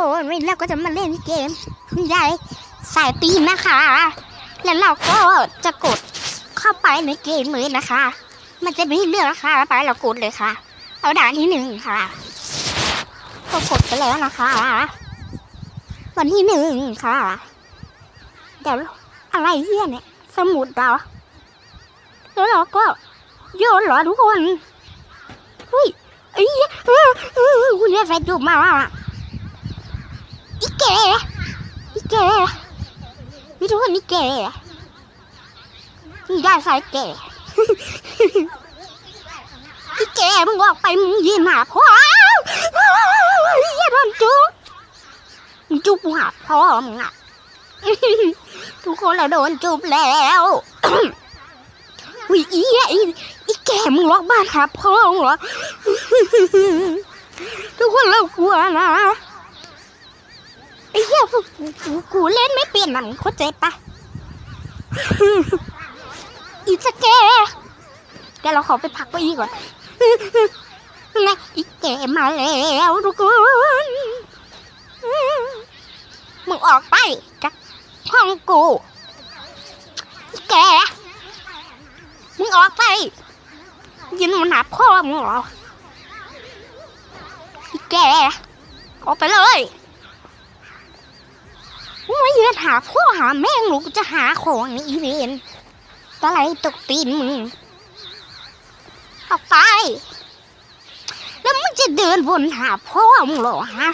คนวันนี้เราก็จะมาเล่นเกมคุณยายสายตีนนะคะ แล้วเราก็จะกดเข้าไปในเกมเลยนะคะ มันจะมีเลือกนะคะไปเรากดเลยค่ะ เอาด่านที่หนึ่งค่ะ ก็กดไปแล้วนะคะ วันที่หนึ่งค่ะ เดี๋ยวอะไรเฮียเนี่ย สมุดเหรอแล้วเราก็โยนเหรอทุกคนเฮ้ยไอ้เหี้ยคุณยายใส่จูบมาว่ะอีแกอีแก นี่ทุกคนนี่แกนี่ยายใส่แกอีแกมึงออกไปมึงยืนหาพ่ออย่าโดนจุบมึงจุกหาพ่อมึงอะทุกคนเราโดนจุบแล้วอุ้ยอีอะอีแกมึงล็อกบ้านหาพ่อมึงเหรอทุกคนเรากลัวนะ กูกูเล่นไม่เป็นนะมึงเข้าใจปะอีสแกเดี๋ยวเราขอไปพักไปอีกก่อนนะอีแกมาแล้วทุกคนมึงออกไปจากห้องกูอีแกมึงออกไปยืนมันหาพ่อมึงเหรออีแกออกไปเลยมึงไม่ยืน หาพ่อหาแม่หนูจะหาของในอีเวนต์อะไรตกตีนมึงออกไป แล้วมึงจะเดินวนหาพ่อมึงหรอฮะ